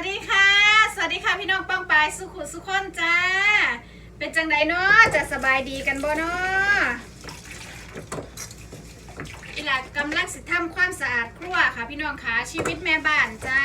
วัสดีค่ะ สวัสดีค่ะพี่น้องป้องปายสุขุสุขคนจ้า เป็นจังไดเนาะจะสบายดีกันบ่เนาะอีหลากกำลังสิทำความสะอาดครัวค่ะ พี่น้องค่ะชีวิตแม่บ้านจ้า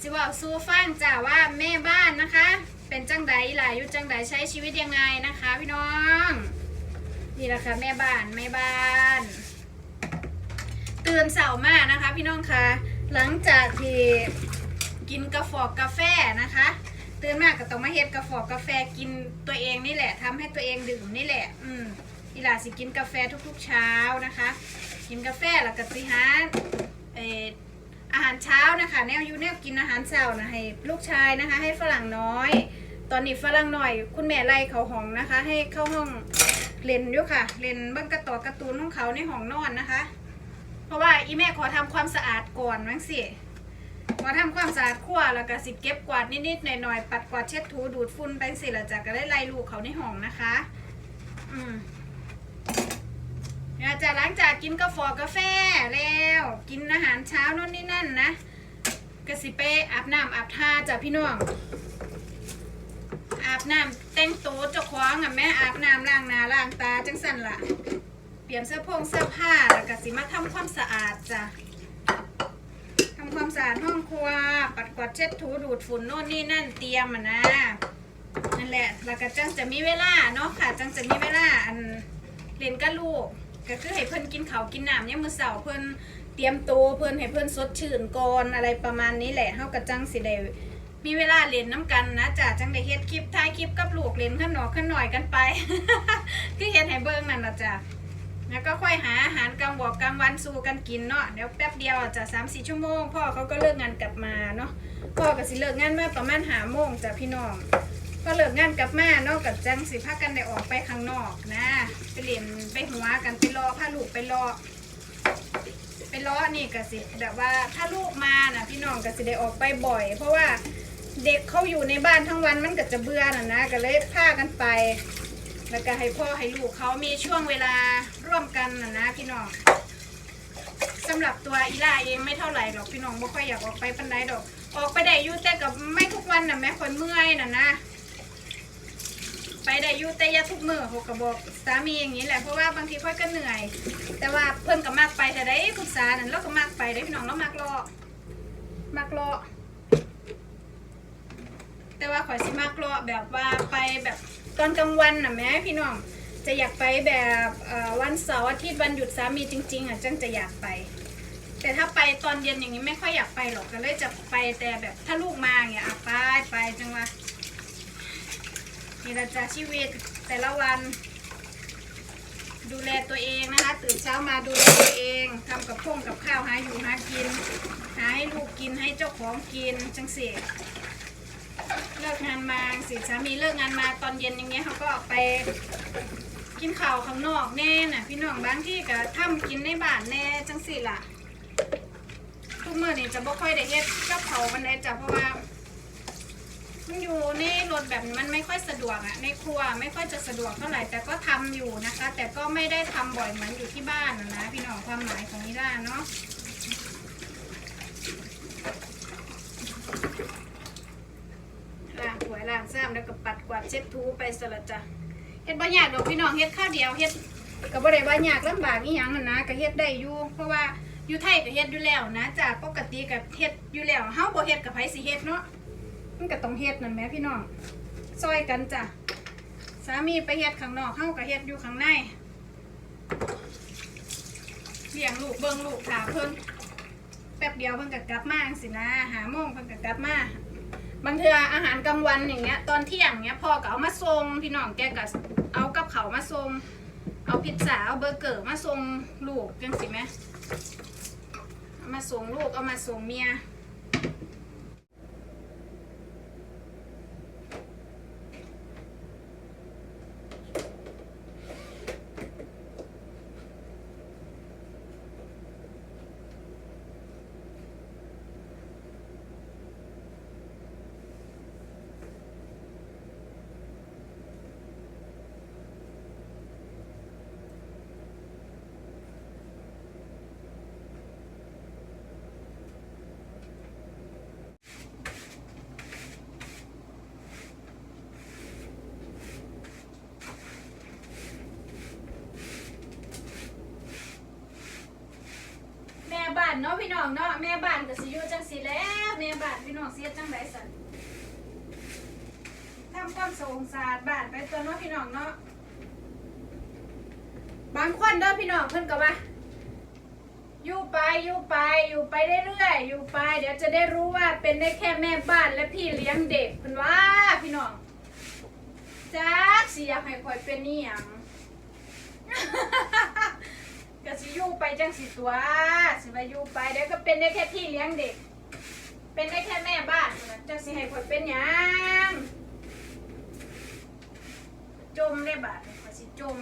สิว่าสู้ฟังจ้าว่าแม่บ้านนะคะ เป็นจังไดอีหลาอยู่จังไดใช้ชีวิตยังไงนะคะ พี่น้องนี่แหละค่ะแม่บ้านแม่บ้านตื่นเสาร์มากนะคะ พี่น้องคะหลังจากที่ กินกาแฟอกกาแฟนะคะตื่นมากก็ต้องมาเฮ็ดกาแฟอกกาแฟกินตัวเองนี่แหละทำให้ตัวเองดื่มนี่แหละ อืมอีหลาสิกินกาแฟทุกๆเช้านะคะ กินกาแฟแล้วก็สิหาเอออาหารเช้านะคะ แนวยูแนวกินอาหารเช้านะให้ลูกชายนะคะ ให้ฝรั่งน้อย ตอนนี้ฝรั่งหน่อย คุณแม่ไล่เขาห้องนะคะ ให้เข้าห้องเล่นอยู่ค่ะเล่นเบ้งกระต่อการ์ตูนของเขาในห้องนอนนะคะ เพราะว่าอีแม่ขอทำความสะอาดก่อนมั้งสิ ขอทำความสะอาดครัวแล้วก็สิเก็บกวาดนิดๆหน่อยๆปัดกวาดเช็ดถูดูดฝุ่นไปสิแล้วจากก็ได้ไล่ลูกเขาในห้องนะคะ อืมเดี๋ยจะหลังจากกินกาแฟกาแฟแล้วกินอาหารเช้าโน่นนี่นั่นนะก็สิไปอาบน้ำอาบท่าจ้ะพี่น้องอาบน้ำแต่งตัวเจ้าของอะแม่อาบน้ำล้างหน้าล้างตาจังสันล่ะ เปลี่ยนเสื้อผงเสื้อผ้าแล้วก็สิมาทำความสะอาดจ้ะ ความสะอาดห้องครัว ปัดกวาดเช็ดถูดูดฝุ่นโน่นนี่นั่นเตรียมอะนะนั่นแหละแล้วก็จังจะมีเวลาเนาะค่ะจังจะมีเวลาอันเรียนกับลูกก็คือให้เพิ่นกินข้าวกินน้ำเนี่ยามมือเช้าเพิ่นเตรียมตัวเพิ่นให้เพิ่นสดชื่นก่อนอะไรประมาณนี้แหละเฮาก็จังสิได้มีเวลาเรียนน้ำกันนะจ้ะจังได้เฮ็ดคลิปถ่ายคลิปกับลูกเรียนขนอขนหน่อยกันไป คือเฮ็ดให้เบิ่งนั่นล่ะจ้ะ แล้วก็ค่อยหาอาหารกลางบอกกลางวันสู่กันกินเนาะเดี๋ยวแป๊บเดียวจะสามสี่ชั่วโมง พ่อเขาก็เลิกงานกลับมาเนาะพ่อก็สิเลิกงานมาประมาณหาโมงจ้ะพี่น้องพอเลิกงานกลับมาเนาะกับจังสิพากันได้ออกไปข้างนอกนะไปเรียนไปหัวกันไปรอพาลูกไปรอไปรอนี่ก็สิแบบว่าถ้าลูกมาน่ะพี่น้องก็สิได้ออกไปบ่อย เพราะว่าเด็กเขาอยู่ในบ้านทั้งวันมันก็จะเบื่อน่ะนะก็เลยพากันไป แล้วก็ให้พ่อให้ลูกเขามีช่วงเวลาร่วมกันนะนะพี่น้องสำหรับตัวอีล่าเองไม่เท่าไหร่หรอกพี่น้องไม่ค่อยอยากออกไปปันไดดอก ออกไปได้อยูแต่กับไม่ทุกวันนะแม่คนเมื่อยนะนะไปได้อยูแต่ยาทุกมือเขาก็บอกสามีอย่างนี้แหละเพราะว่าบางทีค่อยก็เหนื่อย แต่ว่าเพิ่นก็มากไปแต่ได้ปรึกษานั่นเราก็มากไปได้พี่น้องเรามากรอมากรอแต่ว่าข่อยสิมากรอแบบว่าไปแบบ ตอนกลางวันน่ะแม่พี่น้องจะอยากไปแบบวันเสาร์อาทิตย์วันหยุดสามีจริง ๆอะจังจะอยากไป แต่ถ้าไปตอนเย็นอย่างนี้ไม่ค่อยอยากไปหรอกก็เลยจะไปแต่แบบถ้าลูกมาอย่างเงี้ยอะไปไปจังวะนี่ละจ้ะชีวิตแต่ละวัน ดูแลตัวเองนะคะตื่นเช้ามาดูแลตัวเองทำกับพงกับข้าวหาอยู่หากินหาให้ลูกกินให้เจ้าของกินจังเสีย ลิกงานมาสิสามีเลิกงานมาตอนเย็นอย่างเงี้ยเขาก็ออกไปกินข้าวข้างนอกแน่น่ะ พี่น้องบางที่ก็ทำกินในบ้านแน่จังสิล่ะ ทุกมื้อนี่จะบ่ค่อยได้เฮ็ดกับเขามันได้จ้ะเพราะว่ามันอยู่ในรถแบบมันไม่ค่อยสะดวกอะในครัวไม่ค่อยจะสะดวกเท่าไหร่แต่ก็ทำอยู่นะคะ แต่ก็ไม่ได้ทำบ่อยเหมือนอยู่ที่บ้านนะพี่น้องความหมายของนิราเนาะ ล้างถ้วยล้าง ซ้ำแล้วก็ปัดกวาดเช็ดถูไปสละจ้ะเฮ็ดบ่ยากดอกพี่น้องเฮ็ดข้าวเดียวเฮ็ดก็บ่ได้ว่ายากลำบากอีหยังนั่นนะก็เฮ็ดได้อยู่เพราะว่าอยู่ไทยก็เฮ็ดอยู่แล้วนะจ้ะปกติก็เฮ็ดอยู่แล้วเฮาบ่เฮ็ดกับไผสิเฮ็ดเนาะมันก็ต้องเฮ็ดนั่นแหมพี่น้องซอยกันจ้ะสามีไปเฮ็ดข้างนอกเฮาก็เฮ็ดอยู่ข้างในเลี้ยงลูกเบิ่งลูกถาเพิ่นแป๊บเดียวเพิ่นก็กลับมาจังสินะหาโมงเพิ่นก็กลับมา บางเทืออาหารกลางวันอย่างเงี้ยตอนเที่ยงเงี้ยพ่อก็เอามาส่งพี่น้องแกก็เอากับเขามาส่งเอาพิซซ่าเอาเบอร์เกอร์มาส่งลูกจังสิแม่เอามาส่งลูกเอามาส่งเมีย เนาะพี่น้องเนาะแม่บ้านก็สิอยู่จังสิแล้วแม่บ้านพี่น้องเสียจังไดสันทำความสะอาดสะอาดบ้านไปตัวเนาะพี่น้องเนาะบางคนเด้อพี่น้องเพิ่นก็ว่าอยู่ไปอยู่ไปอยู่ไปเรื่อยๆอยู่ไปเดี๋ยวจะได้รู้ว่าเป็นได้แค่แม่บ้านและพี่เลี้ยงเด็กเพิ่นว่าพี่น้องจ้าเสียให้คอยเป็นนี่หยัง ก็สิอยู่ไปจังสิตัว สิมาอยู่ไปเดี๋ยวก็เป็นได้แค่พี่เลี้ยงเด็ก เป็นได้แค่แม่บ้านเท่านั้นจังสิให้คอยเป็นหยังจมได้บาดคอยสิจม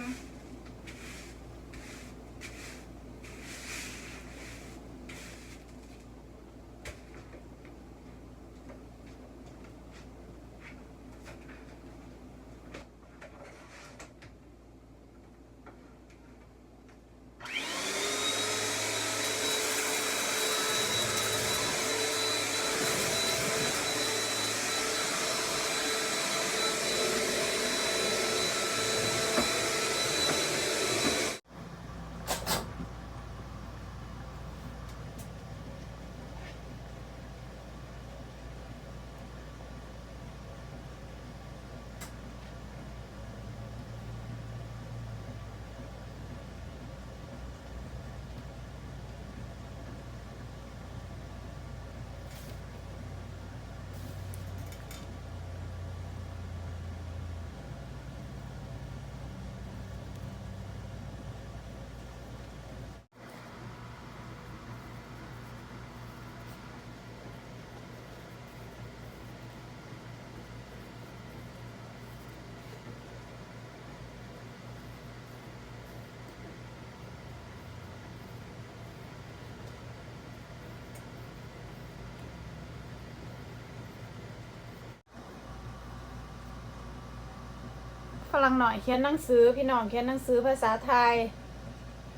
ฝรั่งหน่อยเขียนหนังสือพี่น้องเขียนหนังสือภาษาไทย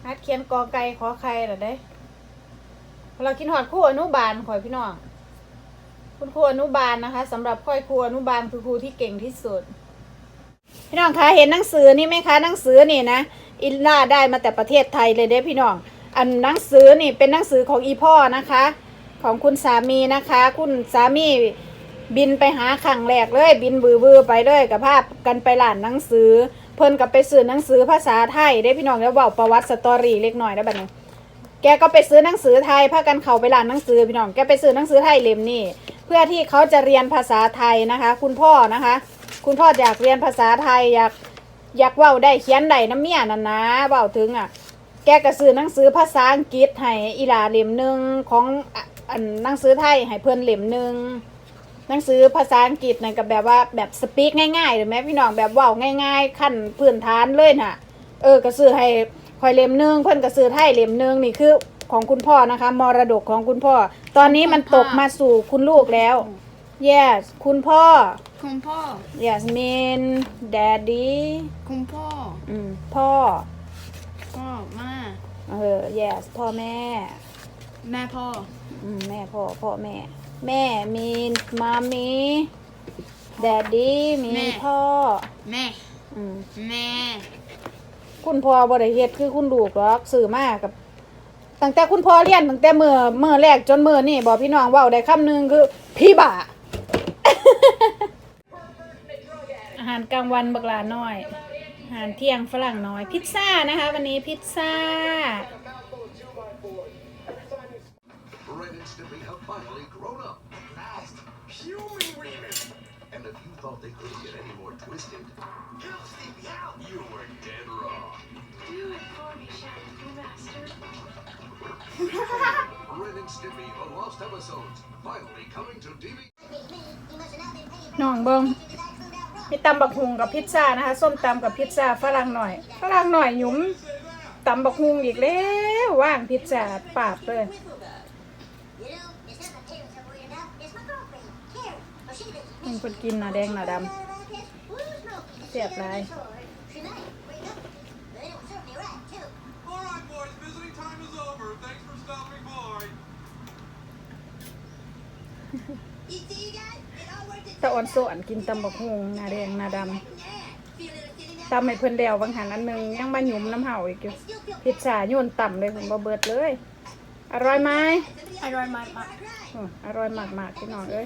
ฮัดเขียนกอไก่ขอไข่หรอเด้เรากินหอดคู่อนุบาลข่อยพี่น้องคุณครูอนุบาลนะคะสำหรับค่อยครูอนุบาลคือครูที่เก่งที่สุด พี่น้องคะเห็นหนังสือนี่ไหมคะหนังสือนี่นะอิลล่าได้มาแต่ประเทศไทยเลยเด้พี่น้อง อันหนังสือนี่เป็นหนังสือของอีพ่อนะคะ ของคุณสามีนะคะ คุณสามี บินไปหาขังแรกเลย บินบือบือไปเลยกับภาพกันไปร้านหนังสือ เพิ่นกับไปซื้อหนังสือภาษาไทยได้พี่น้องแล้วเว้าประวัติสตอรี่เล็กน้อยได้บัดนี้แกก็ไปซื้อหนังสือไทยพากันเข้าไปร้านหนังสือพี่น้องแกไปซื้อหนังสือไทยเล่มนี้เพื่อที่เขาจะเรียนภาษาไทยนะคะ คุณพ่อนะคะ คุณพ่ออยากเรียนภาษาไทยอยากอยากเว้าได้เขียนได้น้ำเมียนั่นนะเว้าถึงอะ แกก็ซื้อหนังสือภาษาอังกฤษให้อีหลาเล่มหนึ่งของอันหนังสือไทยให้เพื่อนเล่มหนึ่ง หนังสือภาษาอังกฤษนั่นกับแบบว่าแบบสปีกง่ายๆหรือแม้พี่น้องแบบเว่าง่ายๆขั้นพื้นฐานเลยน่ะ เออก็ซื้อให้คอยเล่มหนึงเพิ่นก็ซื้อไทยเล่มหนึงนี่คือของคุณพ่อนะคะ มรดกของคุณพ่อ ตอนนี้มันตกมาสู่คุณลูกแล้ว yes คุณพ่อ คุณพ่อ yes mean daddy คุณพ่ออืมพ่อ พ่อแม่เออ yes พ่อแม่ แม่พ่อ อืมแม่พ่อพ่อแม่ แม่ mean mommy daddy mean พ่อแม่ อืมแม่ คุณพ่อบริเฮ็ดคือคุณลูกหรอกสื่อมากกับตั้งแต่คุณพ่อเรียนตั้งแต่เมื่อเมื่อแรกจนเมื่อนี่บอกพี่น้องเว่าได้คำหนึ่งคือ พี่บ่า อาหารกลางวันบักหลาน้อย อาหารเที่ยงฝรั่งน้อย พิซซ่านะคะ วันนี้พิซซ่า Ren and Stimpy have finally And if you thought they couldn't get any more twisted, Help Sleepy out. you were dead wrong. Do it for me, Shadow Master. Ren and Stimpy, the lost episodes, finally coming to DVD. น้องเบิงมีตำบักฮุงกับพิซซ่านะคะ ส้มตำกับพิซซ่าฝรั่งหน่อยฝรั่งหน่อยหยุมตำบักฮุงอีกแล้วว่างพิซซ่าปาบเลย งเพิ่นกินหน้าแดงหน้าดำเสียบลายตะอ่อนสวนกินตำบักฮงหน้าแดงหน้าดำตำให้เพิ่นเดวบางหันอันหนึ่งยังมาหยุมน้ำเห่าอีกอยู่พิจซ่าโยนต่ำเลยผมบ่เบิดเลย อร่อยไหมอร่อยมากมอร่อยมากมากที่น้องเอ้ย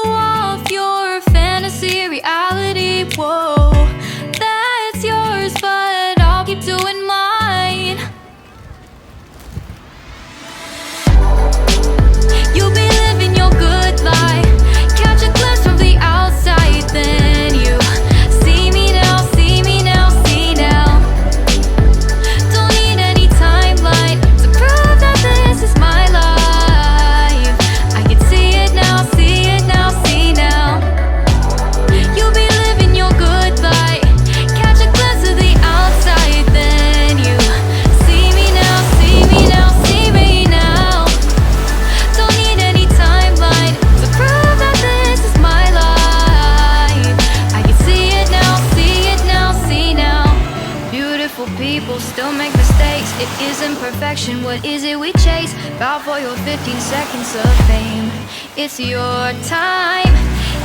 15 seconds of fame. It's your time.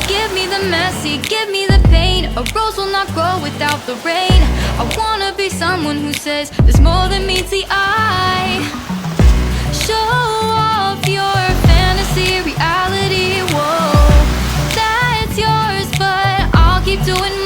Give me the messy, give me the pain. A rose will not grow without the rain. I wanna be someone who says There's more than meets the eye. Show off your fantasy reality, whoa. That's yours, but I'll keep doing